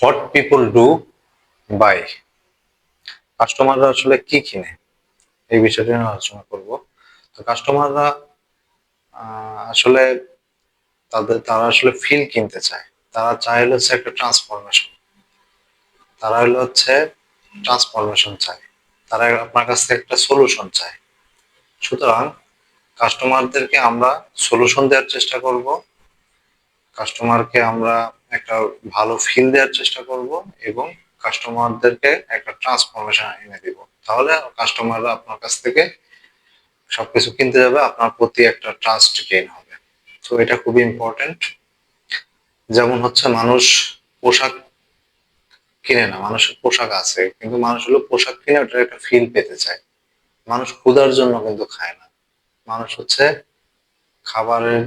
What people do by কাস্টমাররা আসলে কি কিনে? এই বিষয়টা নিয়ে আলোচনা করব। তো কাস্টমাররা আসলে তাদের, তারা আসলে ফিল কিনতে চায়। তারা চায় হচ্ছে একটা ট্রান্সফরমেশন তারা হলো হচ্ছে ট্রান্সফরমেশন চায়। তারা আপনার কাছ থেকে একটা সলিউশন চায়। সুতরাং কাস্টমারদেরকে আমরা সলিউশন দেওয়ার চেষ্টা করব। কাস্টমারকে আমরা একটা ভালো ফিল দেওয়ার চেষ্টা করব এবং কাস্টমারদেরকে একটা ট্রান্সফরমেশন এনে দিব। তাহলে কাস্টমাররা আপনার কাছ থেকে সবকিছু কিনতে যাবে, আপনার প্রতি একটা ট্রাস্ট গেইন হবে। তো এটা খুবই ইম্পর্টেন্ট যেমন হচ্ছে মানুষ পোশাক কিনে না, মানুষের পোশাক আছে, কিন্তু মানুষ হলো পোশাক কিনে ওটার একটা ফিল পেতে চায়। মানুষ ক্ষুধার জন্য কিন্তু খায় না। মানুষ হচ্ছে খাবারের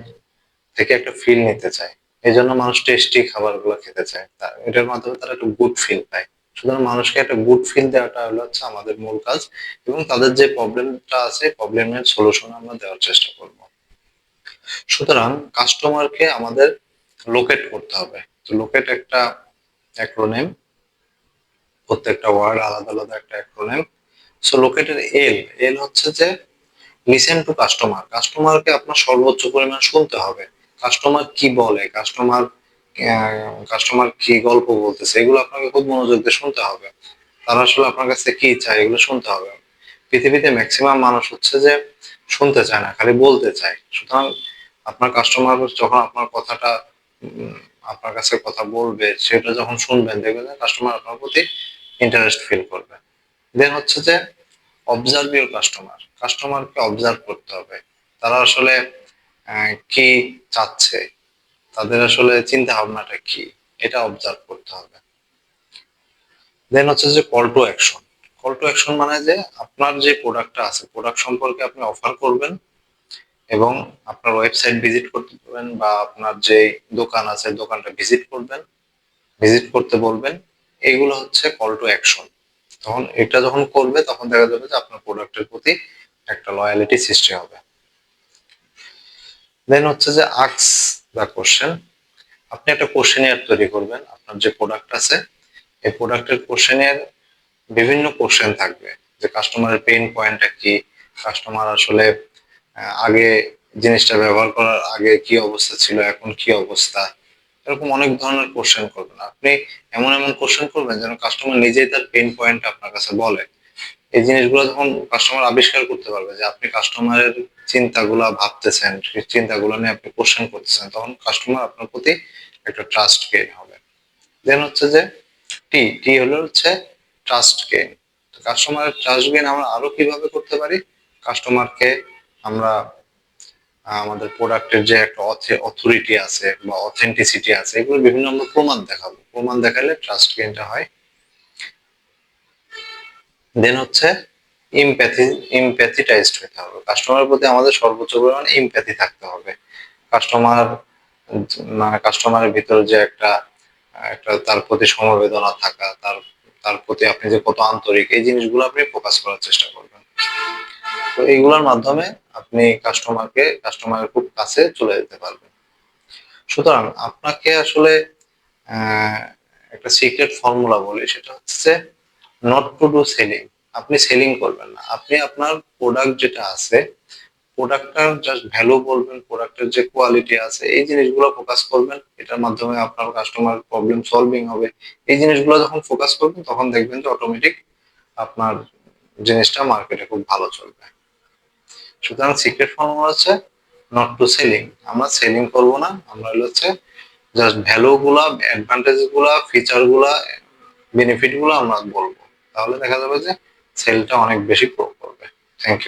থেকে একটা ফিল নিতে চায়। এই জন্য মানুষ টেস্টি খাবারগুলো খেতে চায়। এটার মাধ্যমে তারা একটা গুড ফিল পায়। সুতরাং মানুষকে একটা গুড ফিল দেওয়াটা হলো হচ্ছে আমাদের মূল কাজ এবং তাদের যে প্রবলেমটা আছে প্রবলেমের সলিউশন আমরা দেওয়ার চেষ্টা করব। সুতরাং কাস্টমারকে আমাদের লোকেট করতে হবে। তো লোকেট একটা অ্যাক্রোনেম প্রত্যেকটা ওয়ার্ড আলাদা আলাদা একটা অ্যাক্রোনেম সো লোকেটের এল এল হচ্ছে যে লিসেন টু কাস্টমার কাস্টমারকে আপনার সর্বোচ্চ পরিমাণ শুনতে হবে। কাস্টমার কি বলে? কাস্টমার কাস্টমার কি গল্প বলতেছে? এগুলো আপনাকে খুব মনোযোগ দিয়ে শুনতে হবে। তারা আসলে আপনার কাছে কি চায় এগুলো শুনতে হবে। পৃথিবীতে ম্যাক্সিমাম মানুষ হচ্ছে যে শুনতে চায় না, খালি বলতে চায়। সুতরাং আপনার কাস্টমার যখন আপনার কথাটা আপনার কাছে কথা বলবে, সেটা যখন শুনবেন, দেখবেন কাস্টমার আপনার প্রতি ইন্টারেস্ট ফিল করবে। দেন হচ্ছে যে অবজার্ভ ইউর কাস্টমার কাস্টমারকে অবজার্ভ করতে হবে। তারা আসলে কি চাচ্ছে? তাদের আসলে চিন্তা ভাবনাটা কি? এটা অবজার্ভ করতে হবে। দেন হচ্ছে যে call to action call to action মানে যে আপনার যে প্রোডাক্টটা আছে প্রোডাক্ট সম্পর্কে আপনি অফার করবেন এবং আপনার ওয়েবসাইট ভিজিট করতে পারবেন বা আপনার যে দোকান আছে, দোকানটা ভিজিট করবেন। ভিজিট করতে বলবেন। এইগুলো হচ্ছে কল টু অ্যাকশন তখন এটা যখন করবে, তখন দেখা যাবে যে আপনার প্রোডাক্টের প্রতি একটা লয়ালিটি সৃষ্টি হবে। দেন হচ্ছে যে আক্স দ্য কোশ্চেন আপনি একটা কোশ্চেনিয়ার তৈরি করবেন, আপনার যে প্রোডাক্ট আছে, এই প্রোডাক্টের কোশ্চেনের বিভিন্ন কোশ্চেন থাকবে, যে কাস্টমারের পেইন পয়েন্টটা কি কাস্টমার আসলে আগে জিনিসটা ব্যবহার করার আগে কি অবস্থা ছিল, এখন কি অবস্থা, এরকম অনেক ধরনের কোশ্চেন করবেন। আপনি এমন এমন কোশ্চেন করবেন যেন কাস্টমার নিজেই তার পেইন পয়েন্ট আপনার কাছে বলে। এই জিনিসগুলো যখন কাস্টমার আবিষ্কার করতে পারবে যে আপনি কাস্টমারের চিন্তাগুলো ভাবতেছেন সেই চিন্তাগুলো নিয়ে আপনি কোশ্চেন করতেছেন, তখন কাস্টমার আপনার প্রতি একটা ট্রাস্ট গেইন হবে। দেন হচ্ছে যে টি টি হলো হচ্ছে ট্রাস্ট গেইন তো কাস্টমারের ট্রাস্ট গেইন আমরা আরও কীভাবে করতে পারি? কাস্টমারকে আমরা আমাদের প্রোডাক্টের যে একটা অথরিটি আছে বা অথেন্টিসিটি আছে, এগুলো বিভিন্ন আমরা প্রমাণ দেখাবো। প্রমাণ দেখালে ট্রাস্ট গেইনটা হয়। দেন হচ্ছে ইমপ্যাথি ইমপ্যাথিটাইজড হতে হবে। কাস্টমারের প্রতি আমাদের সর্বোচ্চ পরিমাণ ইমপ্যাথি থাকতে হবে। কাস্টমার মানে কাস্টমারের ভিতরে যে একটা একটা তার প্রতি সমবেদনা থাকা, তার তার প্রতি আপনি যে কত আন্তরিক, এই জিনিসগুলো আপনি ফোকাস করার চেষ্টা করবেন। তো এইগুলোর মাধ্যমে আপনি কাস্টমারকে কাস্টমারের খুব কাছে চলে যেতে পারবেন। সুতরাং আপনাকে আসলে একটা সিক্রেট ফর্মুলা বলি, সেটা হচ্ছে নট টু ডু সেলিং আপনি সেলিং করবেন না। আপনি আপনার প্রোডাক্ট যেটা আছে প্রোডাক্টটার জাস্ট ভ্যালু বলবেন প্রোডাক্টের যে কোয়ালিটি আছে, এই জিনিসগুলো ফোকাস করবেন। এটার মাধ্যমে আপনার কাস্টমার প্রবলেম সলভিং হবে। এই জিনিসগুলো যখন ফোকাস করবেন, তখন দেখবেন যে অটোমেটিক আপনার জিনিসটা মার্কেটে খুব ভালো চলবে। সুতরাং সিক্রেট ফর্মুলা হচ্ছে নট টু সেলিং আমরা সেলিং করব না। আমরা হচ্ছে জাস্ট ভ্যালু গুলা অ্যাডভান্টেজগুলা ফিচারগুলা বেনিফিটগুলো আমরা বলব। তাহলে দেখা যাবে যে সেলটা অনেক বেশি গ্রো করবে। Thank you